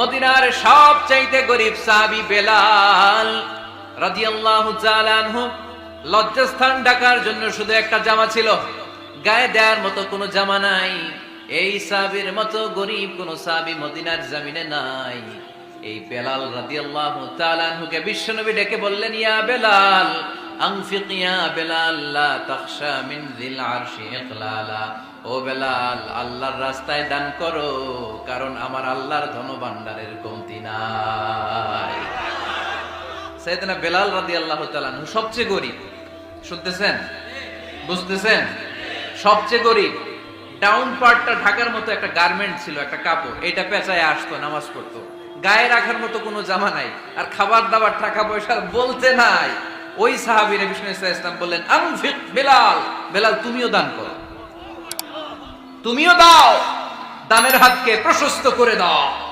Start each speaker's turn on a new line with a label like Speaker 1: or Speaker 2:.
Speaker 1: মদিনার সব চাইতে গরিব সাহাবি বেলাল রাদিয়াল্লাহু তাআলা আনহু লজ্জাস্থান ঢাকার জন্য শুধু একটা জামা ছিল। গায়ে দেওয়ার মতো কোনো জামা নাই। এই সাহাবীর মতো গরিব কোন সাহাবী মদিনার জমিনে নাই। এই বেলাল রাদিয়াল্লাহু তাআলা আনহুকে বিশ্বনবী ডেকে বললেন, ইয়া বেলাল আনফিক ইয়া বেলাল, লা তাখশা মিন যিল আরশি ও বেলাল, আল্লাহর রাস্তায় দান করো, কারণ আমার আল্লাহর ধনভাণ্ডারের কমতি নাই। সাইয়েদনা বেলাল তাআলা আনহু সবচেয়ে গরিব। শুনতেছেন? বুঝতেছেন? সবচেয়ে গরিব। ডাউন পার্টটা ঢাকার মতো একটা গার্মেন্ট ছিল, একটা কাপড়। এটা পেঁচায় আসতো, নামাজ পড়তো। গায়ে রাখার মতো কোনো জামা নাই, আর খাবার দাবার টাকা পয়সা বলতে নাই। ওই সাহাবীর বিষ্ণু ইসলাম বললেন, আনফিক বেলাল বেলাল, তুমিও দান করো। তুমিও দাও, দানের হাতকে প্রশস্ত করে দাও।